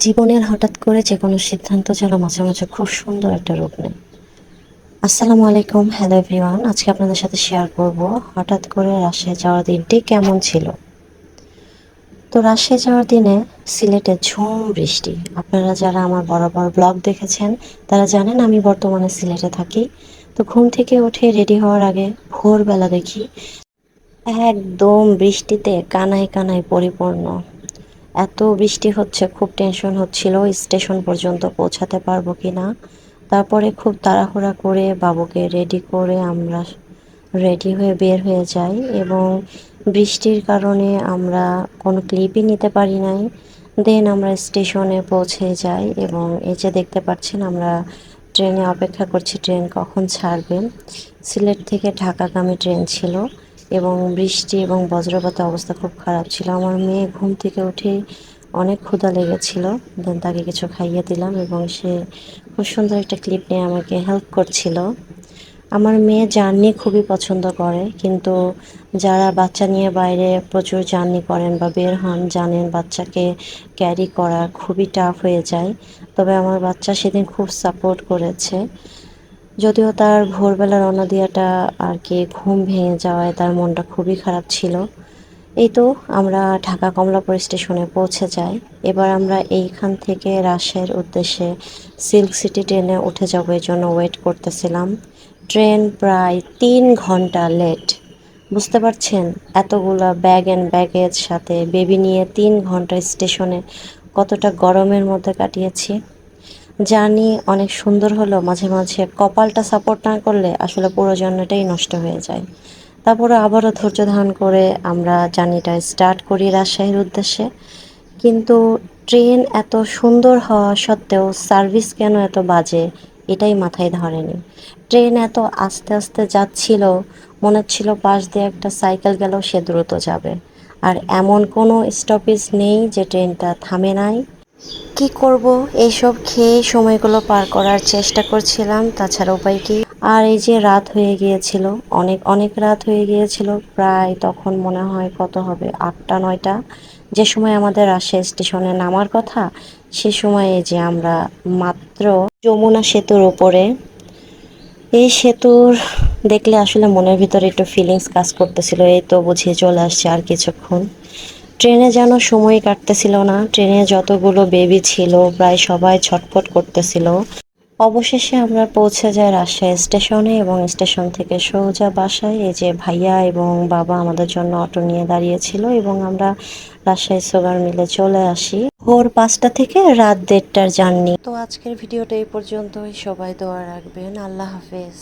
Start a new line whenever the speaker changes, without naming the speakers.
জীবনের হঠাৎ করে যে কোনো সিদ্ধান্ত যেন মাঝে মাঝে খুব সুন্দর একটা রূপ নেয়। আসসালামু আলাইকুম, হ্যালো এভরিওয়ান। আজকে আপনাদের সাথে শেয়ার করব, হঠাৎ করে রাজশাহী যাওয়ার দিনটি কেমন ছিল? তো রাজশাহী যাওয়ার দিনে সিলেটে ঝুম বৃষ্টি। আপনারা যারা আমার বরাবর ব্লগ দেখেছেন, তারা জানেন আমি বর্তমানে সিলেটে থাকি। তো ঘুম থেকে উঠে রেডি হওয়ার আগে ভোরবেলা দেখি, একদম বৃষ্টিতে কানায় কানায় পরিপূর্ণ। এত বৃষ্টি হচ্ছে, খুব টেনশন হচ্ছিল স্টেশন পর্যন্ত পৌঁছাতে পারব কি না তারপরে খুব তাড়াহুড়া করে বাবুকে রেডি করে আমরা রেডি হয়ে বের হয়ে যাই এবং বৃষ্টির কারণে আমরা কোনো ক্লিপই নিতে পারি নাই। দেন আমরা স্টেশনে পৌঁছে যাই এবং এই যে দেখতে পাচ্ছেন আমরা ট্রেনে অপেক্ষা করছি ট্রেন কখন ছাড়বে? সিলেট থেকে ঢাকাগামী ট্রেন ছিল। এবং বৃষ্টি এবং বজ্রপাতে অবস্থা খুব খারাপ ছিল। আমার মেয়ে ঘুম থেকে উঠে অনেক ক্ষুধা লেগেছিল। দেন তাকে কিছু খাইয়ে দিলাম এবং সে খুব সুন্দর একটা ক্লিপ নিয়ে আমাকে হেল্প করছিল। আমার মেয়ে জার্নি খুবই পছন্দ করে, কিন্তু যারা বাচ্চা নিয়ে বাইরে প্রচুর জার্নি করেন বা বের হন, জানেন বাচ্চাকে ক্যারি করা খুবই টাফ হয়ে যায়। তবে আমার বাচ্চা সেদিন খুব সাপোর্ট করেছে। যদিও তার ভোরবেলা রওনা দেওয়াটা আর কি ঘুম ভেঙে যাওয়ায় তার মনটা খুবই খারাপ ছিল। এই তো আমরা ঢাকা কমলাপুর স্টেশনে পৌঁছে যাই। এবার আমরা এইখান থেকে রাজশাহীর উদ্দেশ্যে সিল্ক সিটি ট্রেনে উঠে যাব, এই জন্য ওয়েট করতেছিলাম। ট্রেন প্রায় তিন ঘণ্টা লেট বুঝতে পারছেন? এতগুলা ব্যাগ অ্যান্ড ব্যাগেজ সাথে বেবি নিয়ে তিন ঘণ্টা স্টেশনে কতটা গরমের মধ্যে কাটিয়েছি। জার্নি অনেক সুন্দর হলো, মাঝে মাঝে কপালটা সাপোর্ট না করলে আসলে পুরো জার্নিটাই নষ্ট হয়ে যায়। তারপরে আবারও ধৈর্য ধারণ করে আমরা জার্নিটা স্টার্ট করি রাজশাহীর উদ্দেশ্যে। কিন্তু ট্রেন এত সুন্দর হওয়া সত্ত্বেও সার্ভিস কেন এত বাজে, এটাই মাথায় ধরেনি। ট্রেন এত আস্তে আস্তে যাচ্ছিল, মনে হচ্ছিল পাশ দিয়ে একটা সাইকেল গেলেও সে দ্রুত যাবে। আর এমন কোনো স্টপেজ নেই যে ট্রেনটা থামে নাই। কি করব? এইসব খেয়ে সময়গুলো পার করার চেষ্টা করছিলাম, তাছাড়া উপায় কি? আর এই যে রাত হয়ে গিয়েছিল, অনেক অনেক রাত হয়ে গিয়েছিল, প্রায় তখন মনে হয় কত হবে, আটটা, নয়টা? যে সময় আমাদের রাজশাহী স্টেশনে নামার কথা, সে সময়ে যে আমরা মাত্র যমুনা সেতুর ওপরে এই সেতুর দেখলে আসলে মনের ভিতরে একটু ফিলিংস কাজ করতেছিল, এই তো বুঝিয়ে চলে আসছে আর কিছুক্ষণ। ট্রেনে যেন সময় কাটতেছিল না, ট্রেনে যতগুলো বেবি ছিল, প্রায় সবাই ছটফট করতেছিল। অবশেষে আমরা পৌঁছে যাই রাজশাহী স্টেশনে এবং স্টেশন থেকে সোজা বাসায় এই যে ভাইয়া এবং বাবা আমাদের জন্য অটো নিয়ে দাঁড়িয়েছিল এবং আমরা রাজশাহী সুগার মিলে চলে আসি। ভোর পাঁচটা থেকে রাত দেড়টার জার্নি। তো আজকের ভিডিওটা এই পর্যন্তই। সবাই দোয়া রাখবেন। আল্লাহ হাফেজ।